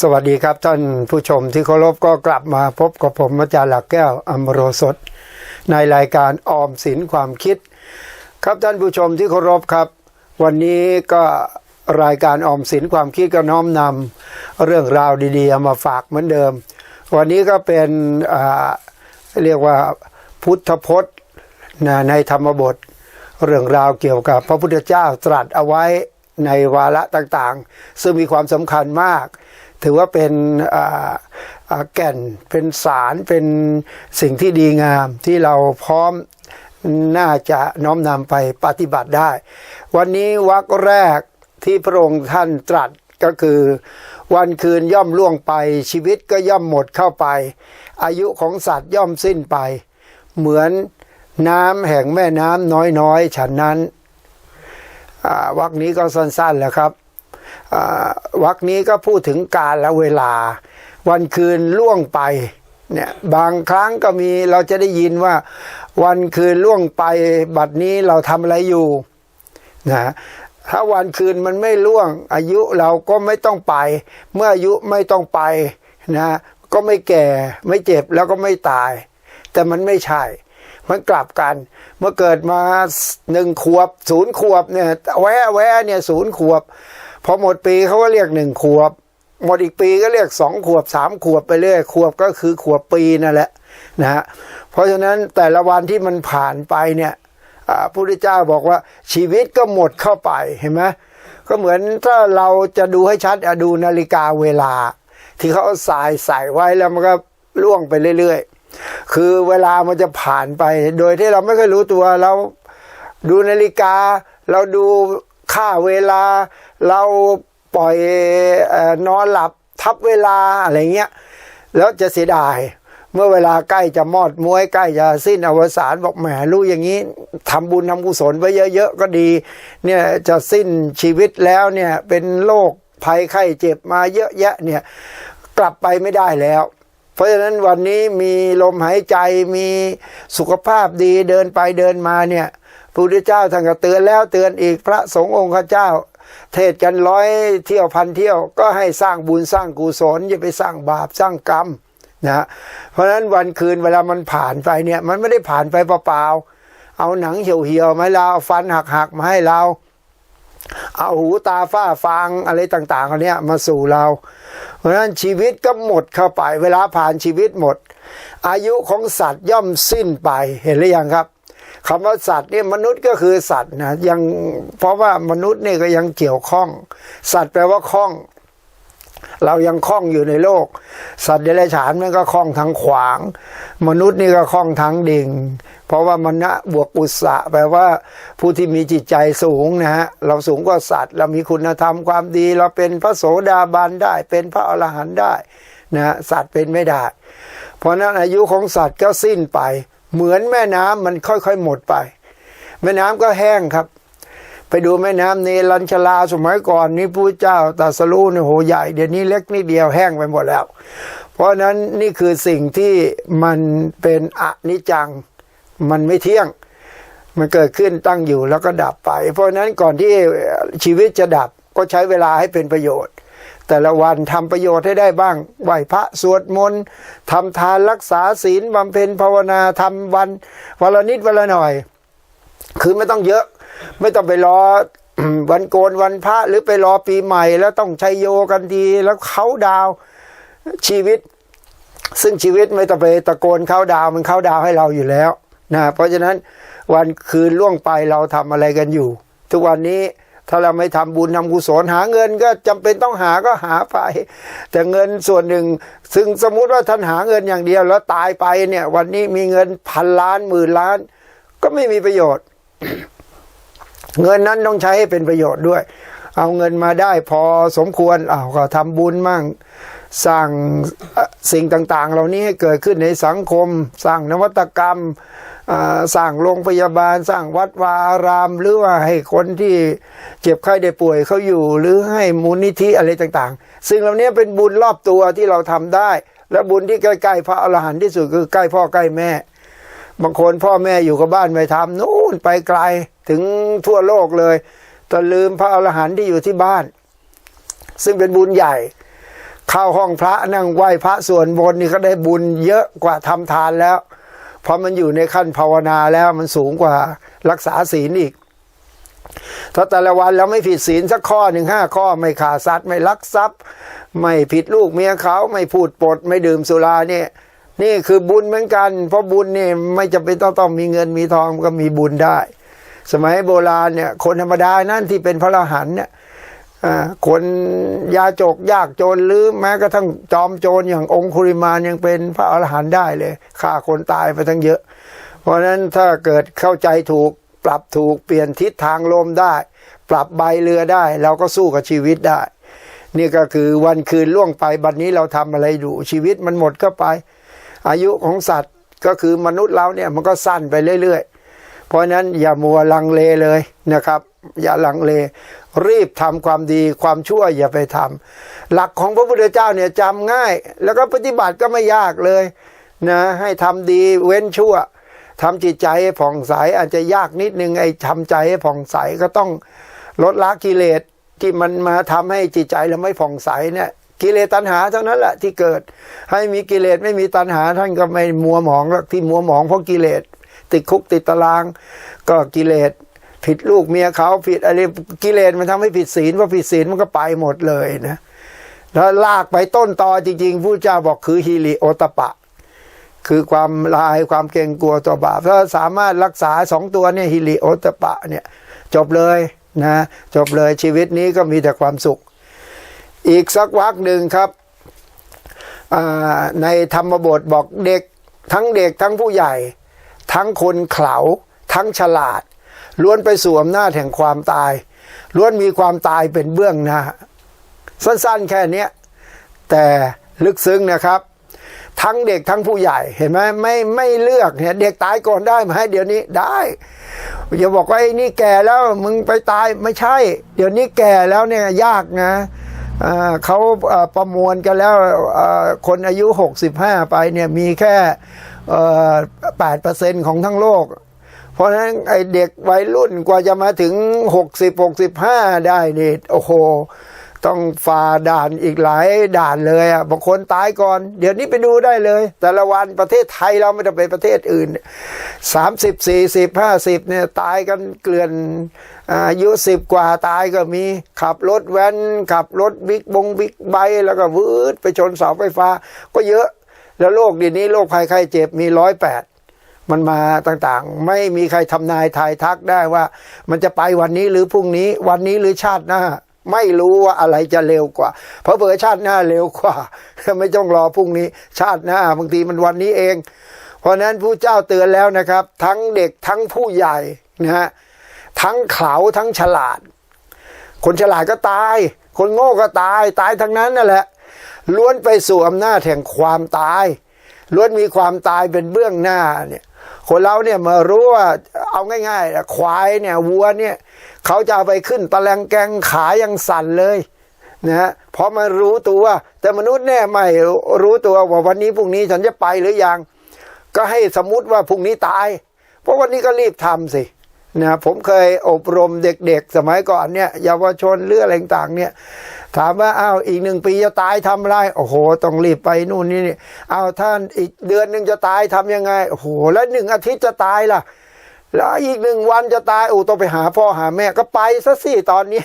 สวัสดีครับท่านผู้ชมที่เคารพก็กลับมาพบกับผมอาจารย์หลักแก้วอมโรสดในรายการออมสินความคิด ครับท่านผู้ชมที่เคารพครับ วันนี้ก็รายการออมสินความคิดก็น้อมนำเรื่องราวดีๆมาฝากเหมือนเดิม วันนี้ก็เป็นเรียกว่าพุทธพจน์ในธรรมบท เรื่องราวเกี่ยวกับพระพุทธเจ้าตรัสเอาไว้ในวาระต่างๆ ซึ่งมีความสำคัญมาก ถือว่าเป็นแก่นเป็นสารเป็นสิ่งที่ดีงามที่เราพร้อมน่าจะน้อมนำไปปฏิบัติได้ วันนี้วรรคแรกที่พระองค์ท่านตรัสก็คือ วันคืนย่อมล่วงไป ชีวิตก็ย่อมหมดเข้าไป อายุของสัตว์ย่อมสิ้นไป เหมือนน้ำแห่งแม่น้ำน้อยๆ ฉันนั้นวักนี้ก็สั้นๆแหล้วครับ วักนี้ก็พูดถึงการและเวลา วันคืนล่วงไปเนี่ยบางครั้งก็มีเราจะได้ยินว่า วันคืนล่วงไปบัดนี้เราทำอะไรอยู่นะถ้าวันคืนมันไม่ล่วง อายุเราก็ไม่ต้องไป เมื่ออายุไม่ต้องไปนะก็ไม่แก่ไม่เจ็บแล้วก็ไม่ตาย แต่มันไม่ใช่ มันกลับกัน เมื่อเกิดมาหนึ่งขวบศูนย์ขวบเนี่ยแวะแวะเนี่ยศูนย์ขวบ พอหมดปีเขาก็เรียกหนึ่งขวบ หมดอีกปีก็เรียกสองขวบสามขวบไปเรื่อยขวบก็คือขวบปีนั่นแหละนะฮะเพราะฉะนั้นแต่ละวันที่มันผ่านไปเนี่ยพระพุทธเจ้าบอกว่าชีวิตก็หมดเข้าไปเห็นไหมก็เหมือนถ้าเราจะดูให้ชัดอดูนาฬิกาเวลา ที่เขาเอาสายใส่ไว้แล้วมันก็ล่วงไปเรื่อยๆ คือเวลามันจะผ่านไป โดยที่เราไม่เคยรู้ตัวเราดูนาฬิกา เราดูค่าเวลา เราปล่อยอนอนหลับทับเวลาอะไรเงี้ย แล้วจะเสียดาย เมื่อเวลาใกล้จะมอดมวยใกล้จะสิ้นอวสานบอกแหมรู้อย่างนี้ทำบุญทำกุศลไว้เยอะๆก็ดี เนี่ยจะสิ้นชีวิตแล้วเนี่ยเป็นโรคภัยไข้เจ็บมาเยอะแยะเนี่ยกลับไปไม่ได้แล้ว เพราะฉะนั้นวันนี้มีลมหายใจมีสุขภาพดีเดินไปเดินมาเนี่ยพระพุทธเจ้าท่านก็เตือนแล้วเตือนอีกพระสงฆ์องค์ข้าเจ้า เทศกันร้อยเที่ยวพันเที่ยวก็ให้สร้างบุญสร้างกุศลอย่าไปสร้างบาปสร้างกรรมนะเพราะฉะนั้นวันคืนเวลามันผ่านไปเนี่ย มันไม่ได้ผ่านไปเปล่าๆเอาหนังเหี่ยวๆมาให้เราเอาฟันหักๆมาให้เรา เอาหูตาฝ้าฟางอะไรต่างๆอันเนี้ยมาสู่เรา เพราะฉะนั้นชีวิตก็หมดเข้าไป เวลาผ่านชีวิตหมด อายุของสัตว์ย่อมสิ้นไปเห็นหรือยังครับ คำว่าสัตว์เนี่ยมนุษย์ก็คือสัตว์นะยังเพราะว่ามนุษย์เนี่ยก็ยังเกี่ยวข้อง สัตว์แปลว่าข้อง เรายังคล้องอยู่ในโลก สัตว์เดรัจฉานมันก็คล้องทางขวาง มนุษย์นี่ก็คล้องทางดิ่ง เพราะว่ามันนะบวกอุตสะแปลว่าผู้ที่มีจิตใจสูงนะฮะเราสูงกว่าสัตว์ เรามีคุณธรรมความดี เราเป็นพระโสดาบันได้ เป็นพระอรหันต์ได้นะฮะสัตว์เป็นไม่ได้ เพราะนั้นอายุของสัตว์ก็สิ้นไป เหมือนแม่น้ำมันค่อยๆหมดไป แม่น้ำก็แห้งครับ ไปดูแม่น้ำเนรัญชลาสมัยก่อนนี่พระเจ้าตรัสรู้เนี่ยโหใหญ่เดี๋ยวนี้เล็กนิดเดียวแห้งไปหมดแล้ว เพราะฉะนั้นนี่คือสิ่งที่มันเป็นอนิจจังมันไม่เที่ยง มันเกิดขึ้นตั้งอยู่แล้วก็ดับไป เพราะฉะนั้นก่อนที่ชีวิตจะดับก็ใช้เวลาให้เป็นประโยชน์ แต่ละวันทำประโยชน์ให้ได้บ้าง ไหวพระสวดมนต์ทำทานรักษาศีลบำเพ็ญภาวนาทำวันวันละนิดวันละหน่อย คือไม่ต้องเยอะ ไม่ต้องไปรอวันโกนวันพระหรือไปรอปีใหม่ แล้วต้องใช้โยกันดีแล้วเขาดาวชีวิต ซึ่งชีวิตไม่ต้องไปตะโกนเข้าดาวมันเข้าดาวให้เราอยู่แล้วนะเพราะฉะนั้นวันคืนล่วงไปเราทำอะไรกันอยู่ ทุกวันนี้ ถ้าเราไม่ทำบุญทำกุศลหาเงินก็จำเป็นต้องหาก็หาไป แต่เงินส่วนหนึ่ง ซึ่งสมมุติว่าท่านหาเงินอย่างเดียวแล้วตายไปเนี่ย วันนี้มีเงินพันล้านหมื่นล้าน ก็ไม่มีประโยชน์ เงินนั้นต้องใช้ให้เป็นประโยชน์ด้วย เอาเงินมาได้พอสมควรเอาก็ทำบุญมั่งสร้างสิ่งต่าง ๆ เหล่านี้ให้เกิดขึ้นในสังคม สร้างนวัตกรรม สร้างโรงพยาบาล สร้างวัดวาอาราม หรือว่าให้คนที่เจ็บไข้ได้ป่วยเขาอยู่ หรือให้มูลนิธิอะไรต่างๆ สิ่งเหล่านี้เป็นบุญรอบตัวที่เราทำได้ และบุญที่ใกล้ๆพระอรหันต์ที่สุดคือใกล้พ่อใกล้แม่ บางคนพ่อแม่อยู่กับบ้านไม่ทำนู่นไปไกลถึงทั่วโลกเลยแต่ลืมพระอรหันต์ที่อยู่ที่บ้าน ซึ่งเป็นบุญใหญ่เข้าห้องพระนั่งไหว้พระส่วนบนนี่ก็ได้บุญเยอะกว่าทำทานแล้ว พราะมันอยู่ในขั้นภาวนาแล้วมันสูงกว่ารักษาศีลอีก ถ้าแต่ละวันเราไม่ผิดศีลสักข้อหนึ่งห้าข้อไม่ขาดสัตว์ไม่ลักทรัพย์ ไม่ผิดลูกเมียเขาไม่พูดปด ไม่ดื่มสุราเนี่ยนี่คือบุญเหมือนกัน เพราะบุญนี่ไม่จำเป็นต้องต้องมีเงินมีทองก็มีบุญได้ สมัยโบราณเนี่ยคนธรรมดานั่นที่เป็นพระอรหันต์เนี่ย คนยาจกยากจนหรือแม้กระทั่งจอมโจรอย่างองคุริมานยังเป็นพระอรหันต์ได้เลยฆ่าคนตายไปทั้งเยอะ เพราะฉะนั้นถ้าเกิดเข้าใจถูกปรับถูกเปลี่ยนทิศทางลมได้ ปรับใบเรือได้ เราก็สู้กับชีวิตได้ นี่ก็คือวันคืนล่วงไปบัดนนี้เราทำอะไรอยู่ชีวิตมันหมดก็ไป อายุของสัตว์ก็คือมนุษย์เราเนี่ยมันก็สั้นไปเรื่อย ๆ เพราะฉะนั้นอย่ามัวลังเลเลยนะครับ อย่าลังเล รีบทำความดีความชั่วอย่าไปทำหลักของพระพุทธเจ้าเนี่ยจำง่าย แล้วก็ปฏิบัติก็ไม่ยากเลยนะให้ทำดีเว้นชั่วทำจิตใจให้ผ่องใสอาจจะยากนิดนึงไอ้ทำใจให้ผ่องใสก็ต้องลดละกิเลสที่มันมาทำให้จิตใจเราไม่ผ่องใสเนี่ยกิเลสตัณหาเท่านั้นแหละที่เกิด ให้มีกิเลสไม่มีตัณหาท่านก็ไม่มัวหมองหรอกที่มัวหมองเพราะกิเลสติดคุกติดตาราง ก็กิเลส ผิดลูกเมียเขาผิดอะไรกิเลสมันทำให้ผิดศีลพอผิดศีลมันก็ไปหมดเลยนะแล้วลากไปต้นตอจริงๆผู้เจ้าบอกคือฮิริโอตปะ คือความลายความเกรงกลัวต่อบาปถ้าสามารถรักษาสองตัวเนี่ยฮิริโอตปะเนี่ยจบเลยนะจบเลยชีวิตนี้ก็มีแต่ความสุข อีกสักวักหนึ่งครับในธรรมบทบอกเด็กทั้งเด็กทั้งผู้ใหญ่ ทั้งคนเขลาทั้งฉลาด ล้วนไปสู่อำนาจแห่งความตาย ล้วนมีความตายเป็นเบื้องหน้าสั้นๆแค่เนี้ยแต่ลึกซึ้งนะครับ ทั้งเด็กทั้งผู้ใหญ่เห็นไหมไม่ไม่เลือกเนี่ยเด็กตายก่อนได้ไหมเดี๋ยวนี้ได้อย่าบอกว่าไอ้นี่แก่แล้วมึงไปตายไม่ใช่ เดี๋ยวนี้แก่แล้วเนี่ยยากนะเขาประมวลกันแล้วคนอายุ 65 ไปเนี่ยมีแค่แปดเปอร์เซ็นของทั้งโลก เพราะฉะนั้นไอเด็กวัยรุ่นกว่าจะมาถึง 60 65 ได้นี่โอ้โห ต้องฝ่าด่านอีกหลายด่านเลยอะบางคนตายก่อน เดี๋ยวนี้ไปดูได้เลย แต่ละวันประเทศไทยเราไม่ต้องไปประเทศอื่น 30 40 50เนี่ยตายกันเกลื่อนอายุสิบกว่าตายก็มีขับรถแว้น ขับรถบิ๊กบงบิ๊กไบแล้วก็วืดไปชนเสาไฟฟ้า ก็เยอะแล้วโรคเดี๋ยวนี้โรคภัยไข้เจ็บมีร้อยแปด มันมาต่างๆ ไม่มีใครทำนายทายทักได้ว่า มันจะไปวันนี้หรือพรุ่งนี้ วันนี้หรือชาติหน้า ไม่รู้ว่าอะไรจะเร็วกว่า เพราะเผื่อชาติหน้าเร็วกว่า ไม่ต้องรอพรุ่งนี้ ชาติหน้าบางทีมันวันนี้เอง เพราะฉะนั้นผู้เจ้าเตือนแล้วนะครับ ทั้งเด็กทั้งผู้ใหญ่นะฮะทั้งเขาทั้งฉลาด คนฉลาดก็ตาย คนโง่ก็ตายตายทั้งนั้นนั่นแหละ ล้วนไปสู่อำนาจแห่งความตาย ล้วนมีความตายเป็นเบื้องหน้าเนี่ย คนเราเนี่ยมารู้ว่าเอาง่ายๆควายเนี่ยวัวเนี่ยเขาจะเอาไปขึ้นตะแลงแกงขายังสั่นเลยนะฮะเพราะมันรู้ตัว แต่มนุษย์เนี่ยไม่รู้ตัวว่าวันนี้พรุ่งนี้ฉันจะไปหรือยัง ก็ให้สมมติว่าพรุ่งนี้ตาย เพราะวันนี้ก็รีบทำสินะผมเคยอบรมเด็กๆ สมัยก่อนเนี่ยเยาวชนเรื่องอะไรต่างเนี่ย ถามว่าอ้าวอีกหนึ่งปีจะตายทำอะไรโอ้โห ต้องรีบไปนู่นนี่นี่อ้าวท่านอีกเดือนหนึ่งจะตายทำยังไงโอ้โหแล้วหนึ่งอาทิตย์จะตายล่ะ แล้วอีกหนึ่งวันจะตายโอ้ต้องไปหาพ่อหาแม่ก็ไปซะสิตอนนี้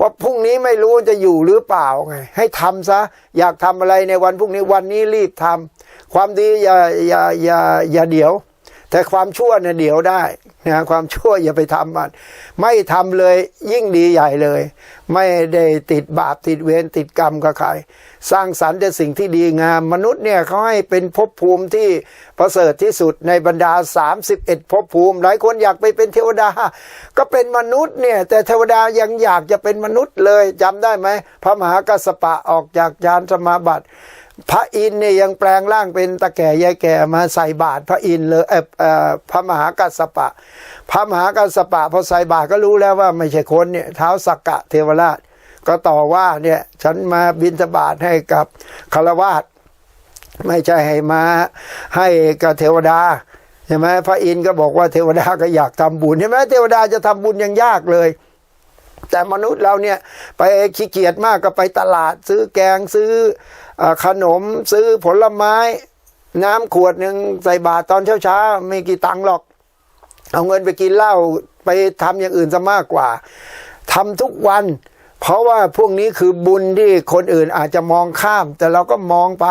ว่าพรุ่งนี้ไม่รู้จะอยู่หรือเปล่าไง ให้ทำซะ อยากทำอะไรในวันพรุ่งนี้วันนี้รีบทำความดีอย่าอย่าอย่าอย่าเดี๋ยว แต่ความชั่วเนี่ยเดี๋ยวได้นะความชั่วอย่าไปทำมัน ไม่ทำเลยยิ่งดีใหญ่เลย ไม่ได้ติดบาปติดเวรติดกรรมกับใครสร้างสรรค์แต่สิ่งที่ดีงาม มนุษย์เนี่ยเขาให้เป็นภพภูมิที่ประเสริฐที่สุดในบรรดา 31ภพภูมิ หลายคนอยากไปเป็นเทวดา ก็เป็นมนุษย์เนี่ยแต่เทวดายังอยากจะเป็นมนุษย์เลยจำได้ไหมพระมหากัสสปะออกจากยานสมาบัติ พระอินเนี่ยยังแปลงร่างเป็นตะแก่ยายแก่มาใส่บาตรพระอินทร์เลยเออพระมหากัสสปะ พระมหากัสสปะพอใส่บาตรก็รู้แล้วว่าไม่ใช่คนเนี่ยเท้าสักกะเทวราช ก็ต่อว่าเนี่ยฉันมาบิณฑบาตให้กับคารวาสไม่ใช่ให้มาให้กับเทวดาใช่ไหมพระอินก็บอกว่าเทวดาก็อยากทำบุญใช่ไหมเทวดาจะทำบุญยังยากเลยแต่มนุษย์เราเนี่ยไปขี้เกียจมากก็ไปตลาดซื้อแกงซื้อขนมซื้อผลไม้ น้ำขวดหนึ่งใส่บาตรตอนเช้าๆไม่กี่ตังค์หรอก เอาเงินไปกินเหล้าไปทำอย่างอื่นซะมากกว่าทำทุกวัน เพราะว่าพวกนี้คือบุญที่คนอื่นอาจจะมองข้าม แต่เราก็มองไป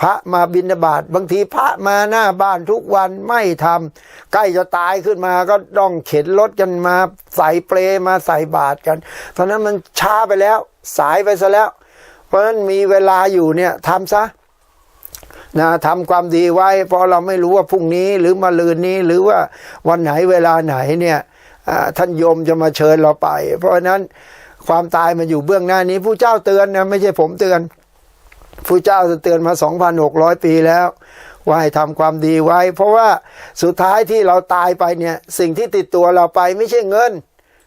พระมาบิณฑบาตบางทีพระมาหน้าบ้านทุกวันไม่ทำใกล้จะตายขึ้นมาก็ต้องเข็นรถกันมาใส่เปลมาใส่บาตรกันตอนนั้นมันช้าไปแล้ว สายไปซะแล้ว ราะฉะนั้นมีเวลาอยู่เนี่ยทำซะนะทำความดีไว้ เพราะเราไม่รู้ว่าพรุ่งนี้หรือมะรืนนี้หรือว่าวันไหนเวลาไหนเนี่ยท่านโยมจะมาเชิญเราไป เพราะฉะนั้นความตายมันอยู่เบื้องหน้านี้ผู้เจ้าเตือนนะไม่ใช่ผมเตือนผู้เจ้าเตือนมา 2,600 ปีแล้วว่าให้ทำความดีไว้ เพราะว่าสุดท้ายที่เราตายไปเนี่ยสิ่งที่ติดตัวเราไปไม่ใช่เงิน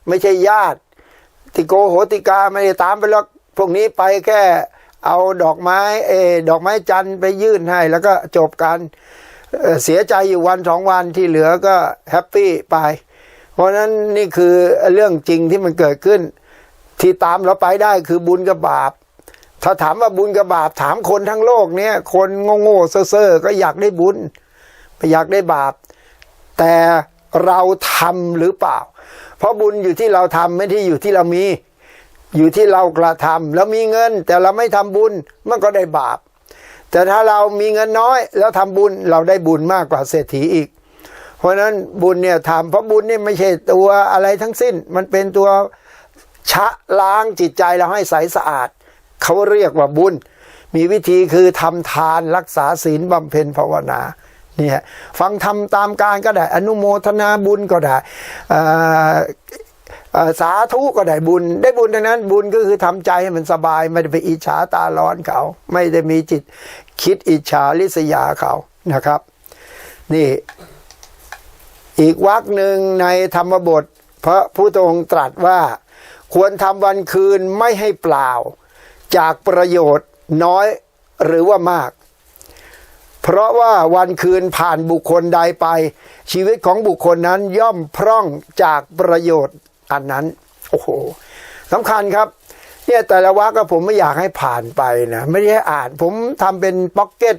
ไม่ใช่ญาติ ติโกโหติกาไม่ได้ตามไปหรอก พวกนี้ไปแค่เอาดอกไม้เอดอกไม้จันทร์ไปยื่นให้ แล้วก็จบกันเเสียใจอยู่วันสองวันที่เหลือก็แฮปปี้ไป เพราะนั้นนี่คือเรื่องจริงที่มันเกิดขึ้น ที่ตามเราไปได้คือบุญกับบาป ถ้าถามว่าบุญกับบาปถามคนทั้งโลกเนี้ยคนโง่ๆเซ่อๆก็อยากได้บุญไม่อยากได้บาป แต่เราทำหรือเปล่า เพราะบุญอยู่ที่เราทำไม่ที่อยู่ที่เรามี อยู่ที่เรากระทำแล้วมีเงินแต่เราไม่ทำบุญมันก็ได้บาป แต่ถ้าเรามีเงินน้อย แล้วทำบุญเราได้บุญมากกว่าเศรษฐีอีก เพราะนั้นบุญเนี่ยทำเพราะบุญนี่ไม่ใช่ตัวอะไรทั้งสิ้น มันเป็นตัวชะล้างจิตใจเราให้ใสสะอาด เขาเรียกว่าบุญ มีวิธีคือทำทานรักษาศีลบำเพ็ญภาวนาเนี่ยฟังทำตามการก็ได้ อนุโมทนาบุญก็ได้อ่า สาธุก็ได้บุญ ได้บุญดังนั้น บุญก็คือทำใจให้มันสบาย ไม่ได้ไปอิจฉาตาร้อนเขา ไม่ได้มีจิตคิดอิจฉาริษยาเขานะครับ นี่อีกวรรคหนึ่งในธรรมบท พระพุทธองค์ตรัสว่า ควรทำวันคืนไม่ให้เปล่า จากประโยชน์น้อยหรือว่ามาก เพราะว่าวันคืนผ่านบุคคลใดไป ชีวิตของบุคคลนั้นย่อมพร่องจากประโยชน์ อันนั้น โอ้โหสำคัญครับ เนี่ยแต่ละวรรคก็ผมไม่อยากให้ผ่านไปนะไม่ได้อ่าน ผมทำเป็นพ็อกเก็ต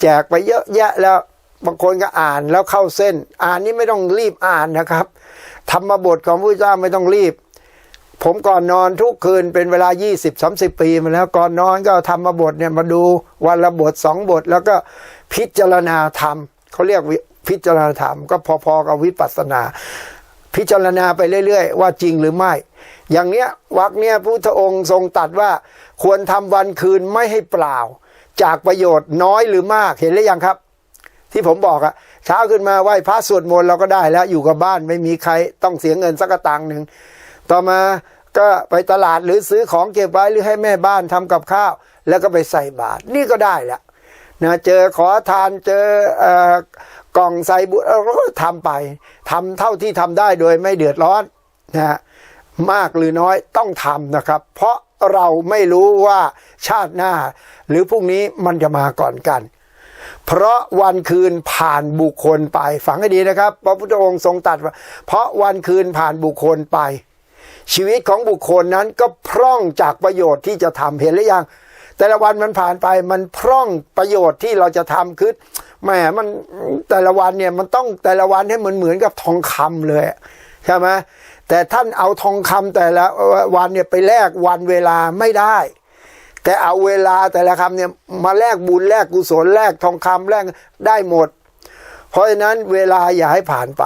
แจกไปเยอะแยะแล้วบางคนก็อ่านแล้วเข้าเส้น อ่านนี่ไม่ต้องรีบอ่านนะครับธรรมบทของพระเจ้าไม่ต้องรีบ ผมก่อนนอนทุกคืนเป็นเวลา 20-30 ปีมาแล้วก่อนนอนก็ธรรมบทเนี่ยมาดูวันละบทสองบท แล้วก็พิจารณาธรรมเขาเรียกพิจารณาธรรมก็พอๆกับวิปัสสนา พิจารณาไปเรื่อยๆ ว่าจริงหรือไม่ อย่างเนี้ยวรรคเนี้ยพุทธองค์ทรงตัดว่าควรทำวันคืนไม่ให้เปล่า จากประโยชน์น้อยหรือมากเห็นหรือยังครับ ที่ผมบอกอะเช้าขึ้นมาไหว้พระสวดมนต์เราก็ได้แล้วอยู่กับบ้านไม่มีใครต้องเสียเงินสักกะตังหนึ่งต่อมาก็ไปตลาดหรือซื้อของเก็บไว้หรือให้แม่บ้านทำกับข้าว แล้วก็ไปใส่บาตรนี่ก็ได้แล้วนะเจอขอทานเจอเอ กล่องใส่บุญเราทำไปทำเท่าที่ทำได้โดยไม่เดือดร้อนนะฮะมากหรือน้อยต้องทำนะครับ เพราะเราไม่รู้ว่าชาติหน้า หรือพรุ่งนี้มันจะมาก่อนกัน เพราะวันคืนผ่านบุคคลไป ฝังให้ดีนะครับ พระพุทธองค์ทรงตรัสว่า เพราะวันคืนผ่านบุคคลไป ชีวิตของบุคคลนั้นก็พร่องจากประโยชน์ที่จะทำเห็นหรือยัง แต่ละวันมันผ่านไปมันพร่องประโยชน์ที่เราจะทำคือ แหมมันแต่ละวันเนี่ยมันต้องแต่ละวันให้เหมือนเหมือนกับทองคำเลยใช่ไหมแต่ท่านเอาทองคำแต่ละวันเนี่ยไปแลกวันเวลาไม่ได้ แต่เอาเวลาแต่ละคำเนี่ยมาแลกบุญแลกกุศลแลกทองคำแลกได้หมด เพราะฉะนั้นเวลาอย่าให้ผ่านไป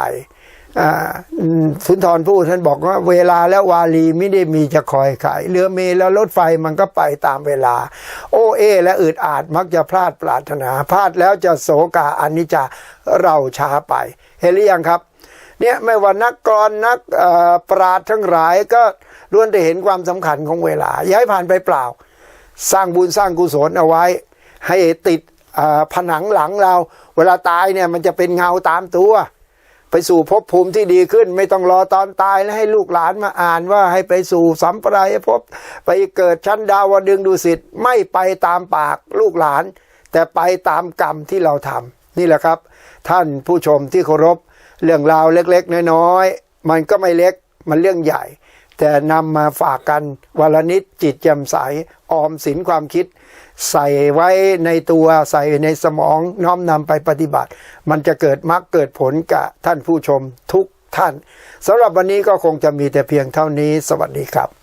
สุนทรพูดท่านบอกว่าเวลาและวาลีไม่ได้มีจะคอยขายเรือเมลและรถไฟมันก็ไปตามเวลา โอเอ และอืดอาดมักจะพลาดปรารถนา พลาดแล้วจะโศกาอนิจจาเราช้าไป เห็นหรือยังครับ เนี่ยไม่ว่านักกรนักปราดทั้งหลายก็ล้วนได้เห็นความสำคัญของเวลา อย่าให้ผ่านไปเปล่า สร้างบุญสร้างกุศลเอาไว้ ให้ติดผนังหลังเรา เวลาตายเนี่ยมันจะเป็นเงาตามตัว ไปสู่ภพภูมิที่ดีขึ้น ไม่ต้องรอตอนตายแล้วให้ลูกหลานมาอ่านว่าให้ไปสู่สัมปรายภพไปเกิดชั้นดาวดึงดูสิทธ์ไม่ไปตามปากลูกหลาน แต่ไปตามกรรมที่เราทำนี่แหละครับ ท่านผู้ชมที่เคารพเรื่องราวเล็กๆ น้อยๆ มันก็ไม่เล็กมันเรื่องใหญ่ แต่นำมาฝากกันวันละนิดจิตแจ่มใสออมสินความคิด ใส่ไว้ในตัวใส่ในสมองน้อมนำไปปฏิบัติ มันจะเกิดมรรคเกิดผลกับท่านผู้ชมทุกท่านสำหรับวันนี้ก็คงจะมีแต่เพียงเท่านี้ สวัสดีครับ